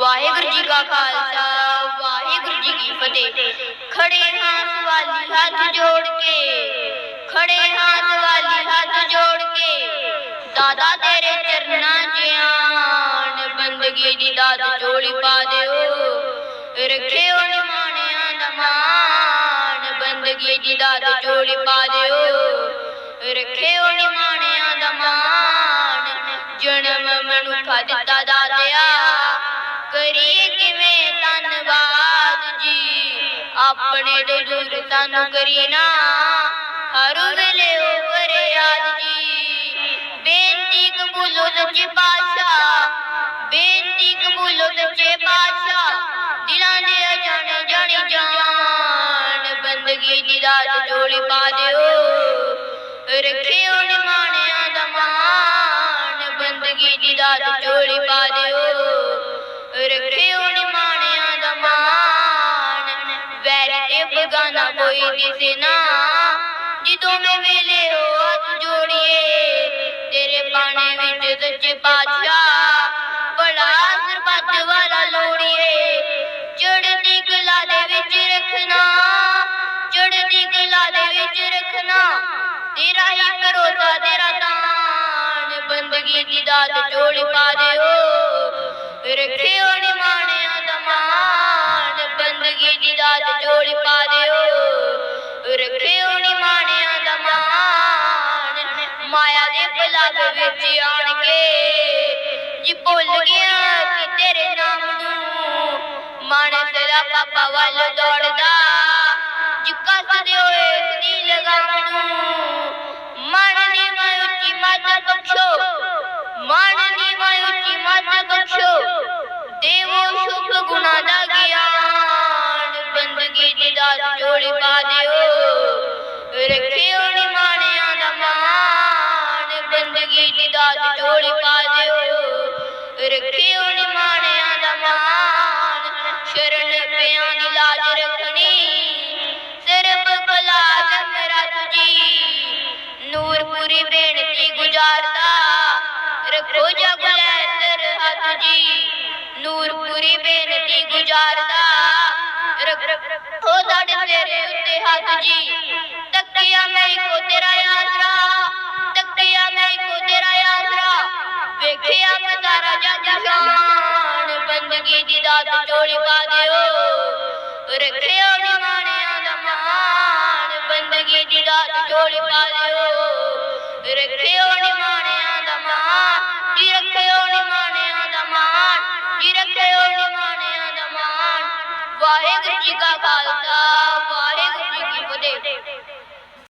ਵਾਹਿਗੁਰੂ ਜੀ ਕਾ ਖਾਲਸਾ, ਵਾਹਿਗੁਰੂ ਜੀ ਕੀ ਫਤਿਹ। ਖੜੇ ਹਾਂ ਸਵਾਲੀ ਹੱਥ ਜੋੜ ਕੇ, ਖੜੇ ਹਾਂ ਸਵਾਲੀ ਹੱਥ ਜੋੜ ਕੇ। ਦਾਦਾ ਤੇਰੇ ਚਰਨਾਂ 'ਚ ਆਣ, ਬੰਦਗੀ ਦੀ ਦਾਤ ਝੋਲੀ ਪਾ ਦਿਓ। ਰੱਖਿਓ ਨਿਮਾਣਿਆਂ ਦਾ ਮਾਣ, ਬੰਦਗੀ ਦੀ ਦਾਤ ਝੋਲੀ ਪਾ ਦਿਓ। ਰੱਖਿਓ ਨਿਮਾਣਿਆਂ ਦਾ ਮਾਣ, ਜਨਮ ਮਨੁੱਖਾ ਦਿੱਤਾ ਆਪਣੇ ਦੇ ਸਾਨੂੰ ਕਰੀ ਹਰ ਵੇਲੇ ਉਹ ਯਾਦ ਜੀ ਬੇਨਤੀ ਕਬੂਲੋ ਸੱਚੇ ਪਾਤਸ਼ਾਹ। ਬੇਨਤੀ ਕਬੂਲੋ ਸੱਚੇ ਪਾਤਸ਼ਾਹ। ਦਿਲਾਂ ਦੇ ਅਜਾਣੇ ਜਾਣੀ ਜਾਨ। ਬੰਦਗੀ ਦੀ ਰਾਤ ਝੋਲੀ ਪਾ ਦਿਓ। ਰੱਖਿਓ ਨਿਮਾਣਿਆਂ ਦਾ ਮਾਣ। ਬੰਦਗੀ ਦੀ ਰਾਤ ਝੋਲੀ ਪਾ ਦਿਓ। ਰੱਖਿਓ ਕੋਈ ਦਿਸੇ ਨਾ ਜਦੋਂ ਮੈਂ ਵੇਲੇ ਹੋ ਹੱਥ ਜੋੜੀਏ। ਤੇਰੇ ਪਾਣੇ ਵਿੱਚ ਸੱਚੇ ਪਾਤਸ਼ਾਹ ਬੜਾ ਸਰਬੱਤ ਵਾਲਾ ਲੋੜੀਏ। ਚੜ੍ਹਦੀ ਕਲਾ ਦੇ ਵਿੱਚ ਰੱਖਣਾ ਚੜ੍ਹਦੀ ਕਲਾ ਦੇ ਵਿੱਚ ਰੱਖਣਾ। ਤੇਰਾ ਹੀ ਭਰੋਸਾ, ਤੇਰਾ ਦਾਨ ਬੰਦਗੀ ਦੀ ਦਾਤ ਝੋਲੀ ਪਾ ਦਿਓ। ਰੱਖਿਓ ਰੱਖਿਓ ਨਿਮਾਣਿਆਂ ਦਾ ਮਾਣ। ਮਾਇਆ ਦੇ ਪਲਗ ਵਿੱਚ ਆਣ ਕੇ ਜੀ ਭੁੱਲ ਗਿਆ ਕਿ ਤੇਰੇ ਨਾਮ ਨੂੰ ਮਨ ਤੇਰਾ ਪਾਪਾ ਵੱਲ ਦੌੜਦਾ। ਜੀ ਦਿਓ ਹੋਏ ਦੀ ਲਗਾਮ ਨੂੰ ਮਨ ਦੀ ਮੈਂ ਉੱਚੀ ਮੱਤ ਬਖਸ਼ੋ ਮਨ ਦੀ ਮੈਂ ਉੱਚੀ ਮੱਤ ਬਖਸ਼ੋ ਦੇਵੋ ਸ਼ੁਭ ਗੁਣਾ ਦਾ ਗਿਆਨ। ਬੰਦਗੀ ਦੀ ਦਾਤ ਝੋਲੀ ਪਾ ਦਿਓ। ਦਾਤ ਝੋਲੀ ਪਾ ਦਿਓ। ਰੱਖਿਓ ਨਿਮਾਣਿਆਂ ਦਾ ਮਾਣ। ਸ਼ਰਨ ਪਿਆਂ ਦੀ ਲਾਜ ਰੱਖਣੀ। ਸਿਰਫ ਭਲਾ ਜਮਰਾ ਤੁਜੀ ਨੂਰਪੁਰੀ ਬੇਨਤੀ ਗੁਜ਼ਾਰਦਾ। ਰੱਖੋ ਜਗ ਲੈ ਸਰਹੱਦ ਜੀ। ਨੂਰਪੁਰੀ ਬੇਨਤੀ ਗੁਜ਼ਾਰਦਾ। ਰੱਖੋ ਸਾਡੇ ਤੇਰੇ ਉੱਤੇ ਹੱਥ ਜੀ। ਮੰਗੀ ਦੀ ਦਾਤ ਚੋਲੀ ਪਾ ਦਿਓ। ਰੱਖਿਓ ਨਿਮਾਣਿਆਂ ਦਾ ਮਾਨ ਬੰਦਗੀ ਦੀ ਦਾਤ ਚੋਲੀ ਪਾ ਦਿਓ। ਰੱਖਿਓ ਨਿਮਾਣਿਆਂ ਦਾ ਮਾਨ ਜੀ ਰੱਖਿਓ ਨਿਮਾਣਿਆਂ ਦਾ ਮਾਨ ਜੀ ਰੱਖਿਓ ਨਿਮਾਣਿਆਂ ਦਾ ਮਾਨ ਵਾਹਿਗੁਰੂ ਜੀ ਕਾ ਖਾਲਸਾ, ਵਾਹਿਗੁਰੂ ਜੀ ਕੀ ਫਤਿਹ।